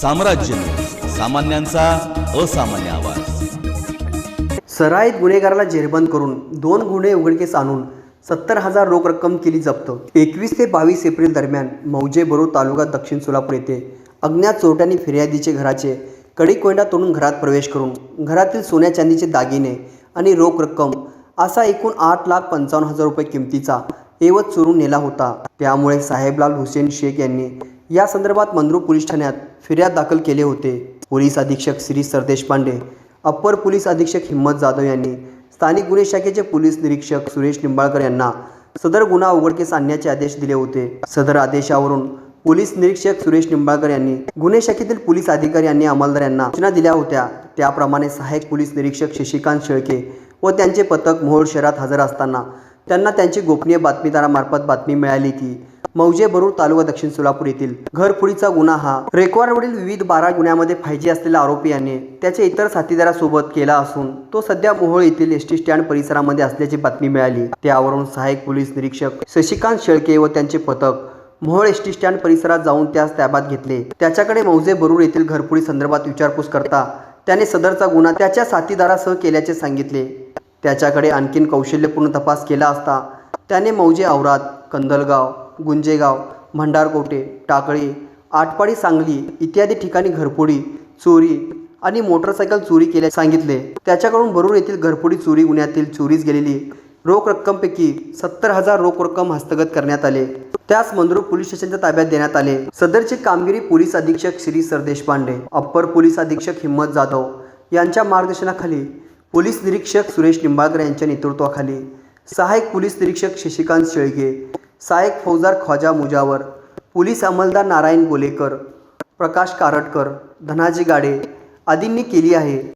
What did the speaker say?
साम्राज्य. सामान्यांचा असामान्य आवाज. सराईत गुन्हेगाराला जेरबंद करून दोन गुन्हे उघडकीस आणून सत्तर हजार रोख रक्कम केली जप्त. एकवीस ते बावीस एप्रिल दरम्यान मौजेबरो तालुका दक्षिण सोलापूर येथे अज्ञात चोरट्यांनी फिर्यादीचे घराचे कडीकोंडा तोडून घरात प्रवेश करून घरातील सोन्या चांदीचे दागिने आणि रोख रक्कम असा एकूण आठ लाख पंचावन्न हजार रुपये किमतीचा एवत चोरून नेला होता. त्यामुळे साहेबलाल हुसेन शेख यांनी या संदर्भात मंद्रू पोलीस ठाण्यात फिर्याद दाखल केले होते. पोलीस अधीक्षक Shri Sardeshpande upper police अधीक्षक हिम्मत जाधव यांनी स्थानिक गुन्हे शाखेचे पोलीस निरीक्षक सुरेश निंबाळकर यांना सदर गुन्हा उघडकीस आणण्याचे आदेश दिले होते. सदर आदेशावरून पोलीस निरीक्षक सुरेश निंबाळकर यांनी गुन्हे शाखेतील पोलीस अधिकारी यांनी अंमलदार यांना सूचना दिल्या होत्या. त्याप्रमाणे सहाय्यक पोलीस निरीक्षक शशिकांत शेळके व त्यांचे पथक मोहोळ शहरात हजर असताना त्यांना त्यांची गोपनीय बातमीदारामार्फत बातमी मिळाली की मौजे बरूर तालुका दक्षिण सोलापूर येथील घरफोडीचा गुन्हा हा रेकॉर्डवरील विविध बारा गुन्ह्यामध्ये फायजी असलेल्या आरोपी याने त्याच्या इतर साथीदारासोबत केला असून तो सध्या मोहोळ येथील एस टी स्टँड परिसरामध्ये असल्याची बातमी मिळाली. त्यावरून सहाय्यक पोलीस निरीक्षक शशिकांत शेळके व त्यांचे पथक मोहोळ एस टी स्टँड परिसरात जाऊन त्यास ताब्यात घेतले. त्याच्याकडे मौजे बरूर येथील घरफोडी संदर्भात विचारपूस करता त्याने सदरचा गुन्हा त्याच्या साथीदारासह केल्याचे सांगितले. त्याच्याकडे आणखीन कौशल्यपूर्ण तपास केला असता त्याने मौजे औरात कंदलगाव गुंजेगाव भंडारकोटे टाकळी आटपाडी सांगली इत्यादी ठिकाणी घरफोडी चोरी आणि मोटरसायकल चोरी केल्या सांगितले. त्याच्याकडून बरूर येथील घरफोडी चोरी गुन्ह्यातील चोरीस गेलेली रोख रक्कमपैकी सत्तर हजार रोख रक्कम हस्तगत करण्यात आले. त्यास मंद्रुप पोलीस स्टेशनच्या ताब्यात देण्यात आले. सदरची कामगिरी पोलीस अधीक्षक Shri Sardeshpande upper police अधीक्षक हिम्मत जाधव यांच्या मार्गदर्शनाखाली पोलीस निरीक्षक सुरेश निंबाळकर यांच्या नेतृत्वाखाली सहाय्यक पोलीस निरीक्षक शशिकांत शेळगे सहाय्यक फौजदार ख्वाजा मुजावर पोलीस अंमलदार नारायण गोलेकर प्रकाश कारटकर धनाजी गाडे आदींनी केली आहे.